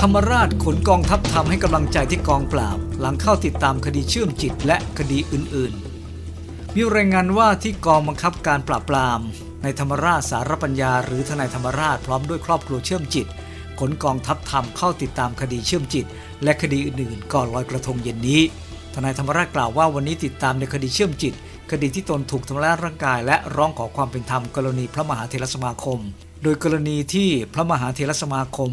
ธรรมราชขนกองทัพทำให้กำลังใจที่กองปราบ หลังเข้าติดตามคดีเชื่อมจิตและคดีอื่นๆ มีรายงานว่าที่กองบังคับการปราบปราม ในธรรมราชสารปัญญา หรือทนายธรรมราชพร้อมด้วยครอบครัวเชื่อมจิต ขนกองทัพทำเข้าติดตามคดีเชื่อมจิต และคดีอื่นๆ ก่อนลอยกระทงเย็นนี้ ทนายธรรมราชกล่าวว่าวันนี้ติดตามในคดีเชื่อมจิต คดีที่ตนถูกทำร้ายร่างกายและร้องขอความเป็นธรรมกรณีพระมหาเถรสมาคม โดยกรณีที่พระมหาเถรสมาคม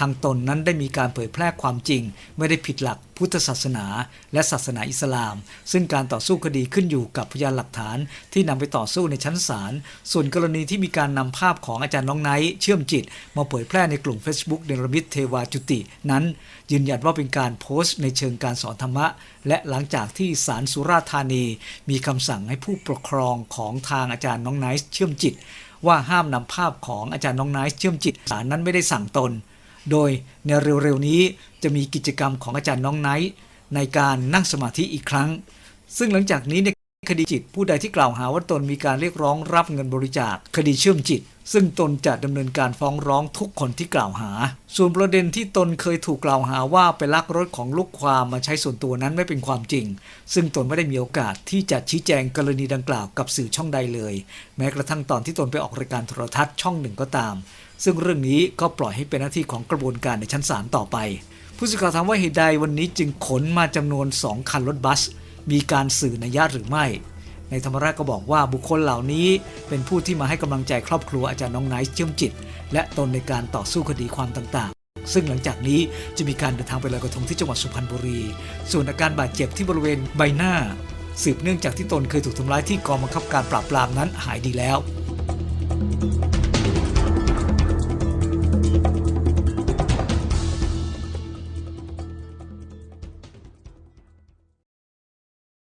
ทางตนนั้นได้มีการเผยแพร่ความจริง ไม่ได้ผิดหลักพุทธศาสนา และศาสนาอิสลาม ซึ่งการต่อสู้คดีขึ้นอยู่กับพยานหลักฐานที่นำไปต่อสู้ในชั้นศาลส่วนกรณีที่มีการนำภาพของอาจารย์น้องไนท์เชื่อมจิต มาเผยแพร่ในกลุ่ม Facebook เนรมิตเทวาจุติ นั้น ยืนยันว่าเป็นการโพสต์ในเชิงการสอนธรรมะ และหลังจากที่ศาลสุราษฎร์ธานี มีคำสั่งให้ผู้ปกครองของทางอาจารย์น้องไนท์เชื่อมจิตว่าห้ามนำภาพของอาจารย์น้องไนท์เชื่อมจิตศาลนั้นไม่ได้สั่งตน โดยในเร็วๆนี้จะมีกิจกรรมของอาจารย์น้องไนท์ในการนั่งสมาธิอีกครั้ง ซึ่งหลังจากนี้เนี่ย คดีจิตผู้ใดที่กล่าวหาว่าตนมีการเรียกร้องรับเงินบริจาค คดีเชื่อมจิต ซึ่งตนจะดำเนินการฟ้องร้องทุกคนที่กล่าวหา ส่วนประเด็นที่ตนเคยถูกกล่าวหาว่าไปลักรถของลูกความมาใช้ส่วนตัวนั้นไม่เป็นความจริง ซึ่งตนไม่ได้มีโอกาสที่จะชี้แจงกรณีดังกล่าวกับสื่อช่องใดเลย แม้กระทั่งตอนที่ตนไปออกรายการโทรทัศน์ช่องหนึ่งก็ตาม ซึ่งเรื่องนี้ก็ปล่อยให้เป็นหน้าที่ของกระบวนการในชั้นศาลต่อไป ผู้สื่อข่าวถามว่าเหตุใดวันนี้จึงขนมาจำนวน 2 คันรถบัส มีการสื่อนัยยะหรือไม่ ในธรรมราชก็บอกว่าบุคคลเหล่านี้เป็นผู้ที่มาให้กำลังใจครอบครัวอาจารย์น้องไนท์เชื่อมจิต และตนในการต่อสู้คดีความต่างๆ ซึ่งหลังจากนี้จะมีการเดินทางไปลอยกระทงที่จังหวัดสุพรรณบุรี ส่วนอาการบาดเจ็บที่บริเวณใบหน้า สืบเนื่องจากที่ตนเคยถูกทำร้ายที่กองบังคับการปราบปรามนั้นหายดีแล้ว